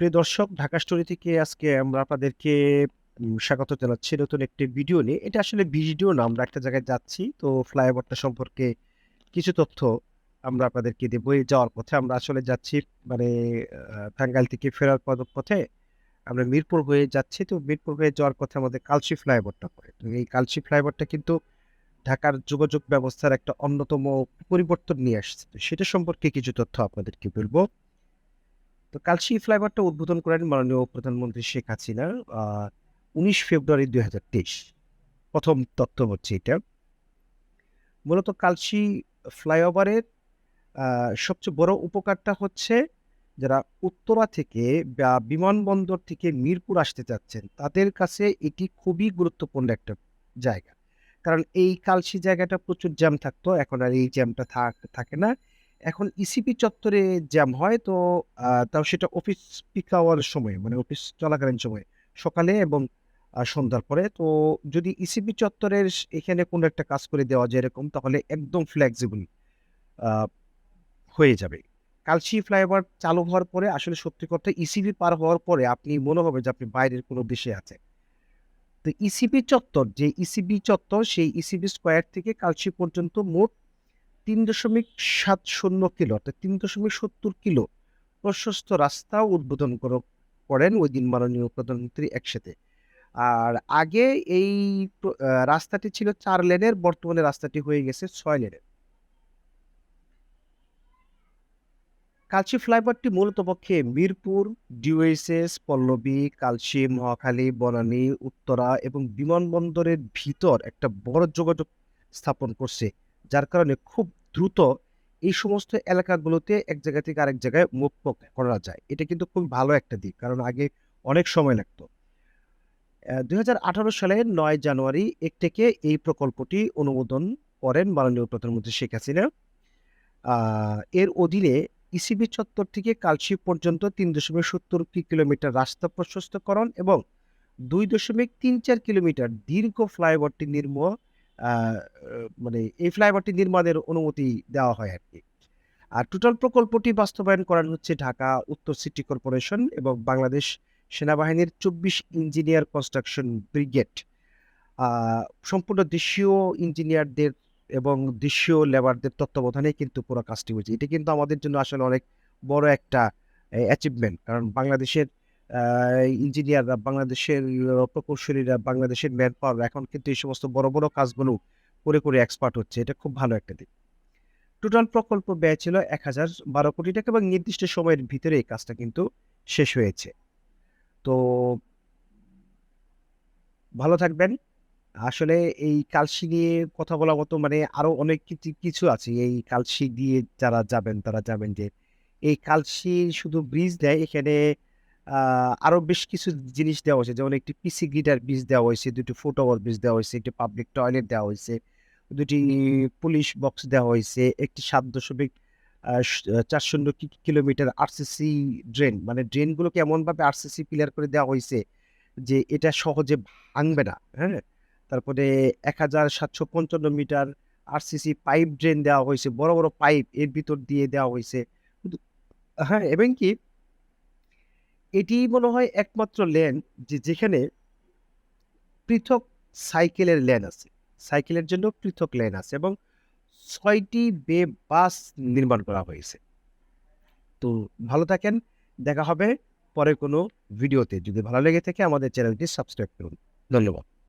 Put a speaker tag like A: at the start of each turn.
A: প্রিয় দর্শক ঢাকা স্টোরি থেকে আজকে আমরা আপনাদেরকে স্বাগত জানাচ্ছি নতুন একটি ভিডিও নিয়ে। এটা আসলে ভিডিও না, আমরা একটা জায়গায় যাচ্ছি। তো ফ্লাইওভারটা সম্পর্কে কিছু তথ্য আমরা আপনাদেরকে দেবো এই যাওয়ার পথে আমরা আসলে যাচ্ছি মানে টাঙ্গাইল থেকে ফেরার পথে আমরা মিরপুর হয়ে যাচ্ছি। তো মিরপুর হয়ে যাওয়ার পথে আমাদের কালশী ফ্লাইওভারটা পড়ে। তো এই কালশী ফ্লাইওভারটা কিন্তু ঢাকার যোগাযোগ ব্যবস্থার একটা অন্যতম পরিবর্তন নিয়ে আসছে। সেটা সম্পর্কে কিছু তথ্য আপনাদেরকে বলব। তো কালশী ফ্লাইওভারটা উদ্বোধন করেন মাননীয় প্রধানমন্ত্রী শেখ হাসিনা উনিশ ফেব্রুয়ারি দুই হাজার তেইশ প্রথম তথ্য হচ্ছে এটা। মূলত কালশী ফ্লাইওভারের সবচেয়ে বড় উপকারটা হচ্ছে যারা উত্তরা থেকে বা বিমানবন্দর থেকে মিরপুর আসতে চাচ্ছেন, তাদের কাছে এটি খুবই গুরুত্বপূর্ণ একটা জায়গা। কারণ এই কালশী জায়গাটা প্রচুর জ্যাম থাকতো। এখন আর এই জ্যামটা থাকে না। এখন ইসিপি চত্বরে জ্যাম হয়, তো তাও সেটা অফিস পিক আওয়ার সময়ে মানে অফিস চলাকালীন সময়ে, সকালে এবং সন্ধ্যার পরে। তো যদি ইসিপি চত্বরের এখানে কোনো একটা কাজ করে দেওয়া যায় এরকম, তাহলে একদম ফ্লেক্সিবল হয়ে যাবে। কালশী ফ্লাইওভার চালু হওয়ার পরে, আসলে সত্যি কথা ইসিবি পার হওয়ার পরে আপনি মনে হবে যে আপনি বাইরের কোনো দেশে আছেন। তো ইসিপি চত্বর, যে ইসিবি চত্বর, সেই ইসিবি স্কোয়ার থেকে কালশী পর্যন্ত মোট ৩.৭০ কিলো অর্থাৎ ৩.৭০ কিলো প্রশস্ত রাস্তা উদ্বোধন করেন ওই দিন মাননীয় প্রধানমন্ত্রী একসাথে। আর আগে এই রাস্তাটি ছিল চার লেনের বর্তমানে রাস্তাটি হয়ে গেছে ছয় লেনের। কালশী ফ্লাইওভারটি মূলত পক্ষে মিরপুর, ডিওএইচএস, পল্লবী, কালশী, মহাখালী, বনানী, উত্তরা এবং বিমানবন্দরের ভিতর একটা বড় যোগাযোগ স্থাপন করছে। যার কারণে খুব দ্রুত এই সমস্ত এলাকাগুলোতে এক জায়গা থেকে আরেক জায়গায় ক করা যায়। এটা কিন্তু খুব ভালো একটা দিক। কারণ আগে অনেক সময় লাগতো। ২০১৮ সালের ৯ জানুয়ারি এক থেকে এই প্রকল্পটি অনুমোদন করেন মাননীয় প্রধানমন্ত্রী শেখ হাসিনা। এর অধীনে ইসিবি চত্বর থেকে কালশী পর্যন্ত ৩.৭০ কি কিলোমিটার রাস্তা প্রশস্তকরণ এবং ২.৩৪ কিলোমিটার দীর্ঘ ফ্লাইওভারটি নির্ম আ মানে এই ফ্লাইওভারটি নির্মাণের অনুমতি দেওয়া হয় আরকি। আর টোটাল প্রকল্পটি বাস্তবায়ন করান হচ্ছে ঢাকা উত্তর সিটি কর্পোরেশন এবং বাংলাদেশ সেনাবাহিনীর ২৪ ইঞ্জিনিয়ার কনস্ট্রাকশন ব্রিগেড। সম্পূর্ণ দেশীয় ইঞ্জিনিয়ারদের এবং দেশীয় লেবারদের তত্ত্বাবধানে কিন্তু পুরো কাজটি হয়েছে। এটা কিন্তু আমাদের জন্য আসলে অনেক বড় একটা অ্যাচিভমেন্ট। কারণ বাংলাদেশের ইঞ্জিনিয়াররা, বাংলাদেশের প্রকৌশলীরা, বাংলাদেশের ম্যান পাওয়ার এখন কিন্তু এই সমস্ত বড়, বড় কাজগুলো করে, করে এক্সপার্ট হচ্ছে। এটা খুব ভালো একটা দিক। টোটাল প্রকল্প ব্যয় ছিল ১,০১২ কোটি টাকা এবং নির্দিষ্ট সময়ের ভিতরে এই কাজটা কিন্তু শেষ হয়েছে। তো ভালো থাকবেন। আসলে এই কালশী নিয়ে কথা বলার মতো মানে আরও অনেক কিছু, কিছু আছে। এই কালশী দিয়ে যারা যাবেন তারা যাবেন যে এই কালশী শুধু ব্রিজ দেয় এখানে আ আরও বেশ কিছু জিনিস দেওয়া হয়েছে। যেমন একটি পিসি গ্রিডার ব্রিজ দেওয়া হয়েছে, ২ টি ফুট ওভার ব্রিজ দেওয়া হয়েছে, একটি পাবলিক টয়লেট দেওয়া হয়েছে, দুটি পুলিশ বক্স দেওয়া হয়েছে, একটি সাত দশমিক আ স ৪০ কি কিলোমিটার আরসিসি ড্রেন মানে ড্রেনগুলোকে এমনভাবে আরসিসি পিলার করে দেওয়া হয়েছে যে এটা সহজে ভাঙবে না। হ্যাঁ? তারপরে ১,৭৫৫ মিটার আরসিসি পাইপ ড্রেন দেওয়া হয়েছে। বড়, বড় পাইপ এর ভিতর দিয়ে দেওয়া হয়েছে। হ্যাঁ, এবং কি এটিই মনে হয় একমাত্র লেন যে যেখানে পৃথক সাইকেলের লেন আছে। সাইকেলের জন্য পৃথক লেন আছে এবং ছয়টি বে বাস নির্মাণ করা হয়েছে। তো ভালো থাকেন। দেখা হবে পরে কোনো ভিডিওতে। যদি ভালো লেগে থাকে আমাদের চ্যানেলটি সাবস্ক্রাইব করুন। ধন্যবাদ।